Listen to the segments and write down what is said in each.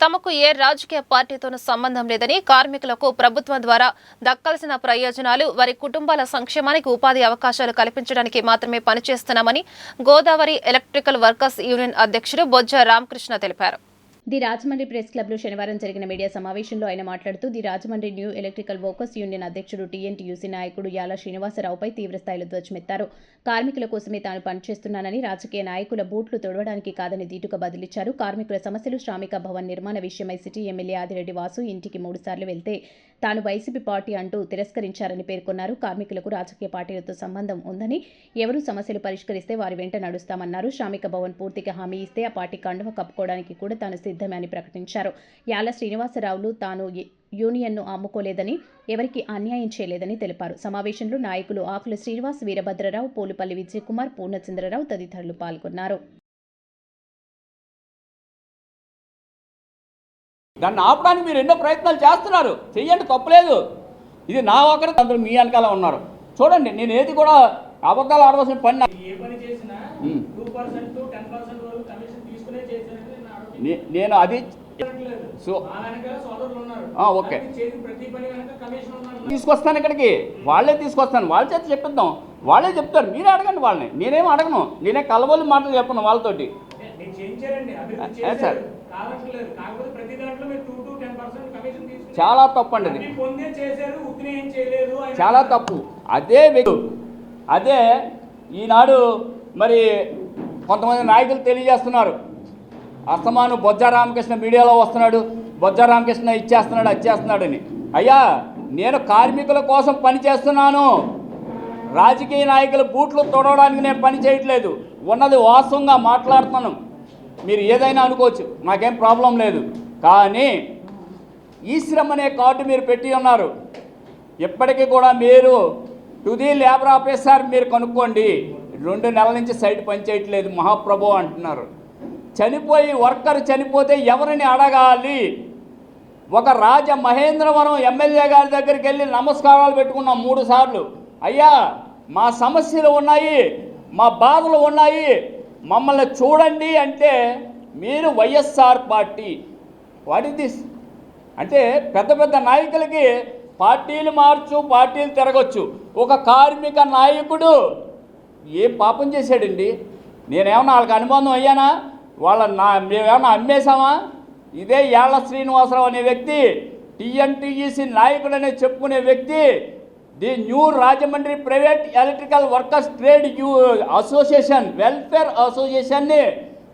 తమకు ఏ రాజకీయ పార్టీతోనూ సంబంధం లేదని కార్మికులకు ప్రభుత్వం ద్వారా దక్కాల్సిన ప్రయోజనాలు వారి కుటుంబాల సంక్షేమానికి ఉపాధి అవకాశాలు కల్పించడానికి మాత్రమే పనిచేస్తున్నామని గోదావరి ఎలక్ట్రికల్ వర్కర్స్ యూనియన్ అధ్యక్షుడు బొజ్జ రామకృష్ణ తెలిపారు. ది రాజమండ్రి ప్రెస్ క్లబ్లో శనివారం జరిగిన మీడియా సమావేశంలో ఆయన మాట్లాడుతూ the Rajahmundry new electrical workers union అధ్యక్షుడు టీఎన్టీయూసీ నాయకుడు యాల శ్రీనివాసరావుపై తీవ్రస్థాయిలో ధ్వజమెత్తారు. కార్మికుల కోసమే తాను పనిచేస్తున్నానని రాజకీయ నాయకుల బూట్లు తొడవడానికి కాదని దీటుగా బదిలిచ్చారు. కార్మికుల సమస్యలు శ్రామిక భవన్ నిర్మాణ విషయమై సిటీ ఎమ్మెల్యే ఆదిరెడ్డి వాసు ఇంటికి మూడుసార్లు వెళ్తే తాను వైసీపీ పార్టీ అంటూ తిరస్కరించారని పేర్కొన్నారు. కార్మికులకు రాజకీయ పార్టీలతో సంబంధం ఉందని ఎవరు సమస్యలు పరిష్కరిస్తే వారి వెంట నడుస్తామన్నారు. శ్రామిక భవన్ పూర్తిగా హామీ ఇస్తే ఆ పార్టీ కండువ కప్పుకోవడానికి కూడా తాను సిద్ధమే అని ప్రకటించారు. యాల శ్రీనివాసరావులు తాను యూనియన్ను అమ్ముకోలేదని ఎవరికి అన్యాయం చేయలేదని తెలిపారు. సమావేశంలో నాయకులు ఆకుల శ్రీనివాస్ వీరభద్రరావు పోలుపల్లి విజయకుమార్ పూర్ణచంద్రరావు తదితరులు పాల్గొన్నారు. దాన్ని ఆపడానికి మీరు ఎన్నో ప్రయత్నాలు చేస్తున్నారు. చెయ్యండి తప్పలేదు. ఇది నా ఒకరి అందరూ మీ వెనకాల ఉన్నారు. చూడండి నేను ఏది కూడా అబద్ధాలు ఆడవలసిన పని ఏ పని చేసినా. టూ పర్సెంట్ టెన్ పర్సెంట్ వరకు నేను అది సో ఓకే. తీసుకొస్తాను ఇక్కడికి. వాళ్ళే తీసుకొస్తాను. వాళ్ళ చేత చెప్పిద్దాం. వాళ్ళే చెప్తారు. మీరే అడగండి వాళ్ళని. నేనేం అడగను. నేనే కలవలు మాటలు చెప్పను వాళ్ళతోటి. సార్. చాలా తప్పు అండి చాలా తప్పు. అదే అదే ఈనాడు మరి కొంతమంది నాయకులు తెలియజేస్తున్నారు. అస్తమాను బొజ్జ రామకృష్ణ మీడియాలో వస్తున్నాడు బొజ్జ రామకృష్ణ ఇచ్చేస్తున్నాడు ఇచ్చేస్తున్నాడని అయ్యా నేను కార్మికుల కోసం పని చేస్తున్నాను. రాజకీయ నాయకుల బూట్లు తొడవడానికి నేను పని చేయట్లేదు. ఉన్నది వాస్తవంగా మాట్లాడుతున్నాను. మీరు ఏదైనా అనుకోవచ్చు నాకేం ప్రాబ్లం లేదు. కానీ ఈ శ్రమ అనే కార్డు మీరు పెట్టి ఉన్నారు. ఇప్పటికీ కూడా మీరు తుది లేబర్ ఆఫీసర్ మీరు కనుక్కోండి. రెండు నెలల నుంచి సైట్ పనిచేయట్లేదు మహాప్రభు అంటున్నారు. చనిపోయి వర్కర్ చనిపోతే ఎవరిని అడగాలి? ఒక రాజ మహేంద్రవరం ఎమ్మెల్యే గారి దగ్గరికి వెళ్ళి నమస్కారాలు పెట్టుకున్నాం మూడు సార్లు. అయ్యా మా సమస్యలు ఉన్నాయి మా బాధలు ఉన్నాయి మమ్మల్ని చూడండి అంటే మీరు YSR party. What is this అంటే పెద్ద పెద్ద నాయకులకి పార్టీలు మార్చు పార్టీలు తిరగచ్చు. ఒక కార్మిక నాయకుడు ఏ పాపం చేశాడండి? నేనేమన్నా వాళ్ళకి అనుబంధం అయ్యానా? వాళ్ళ నా మేమేమన్నా అమ్మేశామా? ఇదే యాళ్ళ శ్రీనివాసరావు అనే వ్యక్తి టీఎన్టీఈసీ నాయకుడు అనే చెప్పుకునే వ్యక్తి the new Rajahmundry private electrical workers trade you association welfare అసోసియేషన్ని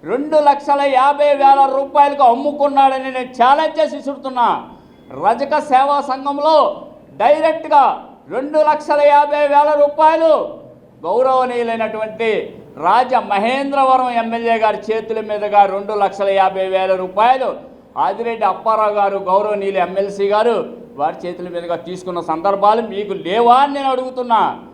రెండు లక్షల యాభై వేల రూపాయలకు అమ్ముకున్నాడని నేను ఛాలెంజ్ చేసి చూడుతున్నా రజక సేవా సంఘంలో డైరెక్ట్గా రెండు లక్షల యాభై వేల రూపాయలు గౌరవనీయులైనటువంటి రాజ మహేంద్రవరం ఎమ్మెల్యే గారి చేతుల మీదుగా రెండు లక్షల యాభై వేల రూపాయలు ఆదిరెడ్డి అప్పారావు గారు గౌరవనీయులు ఎమ్మెల్సీ గారు వారి చేతుల మీదుగా తీసుకున్న సందర్భాలు మీకు లేవా అని నేను అడుగుతున్నా.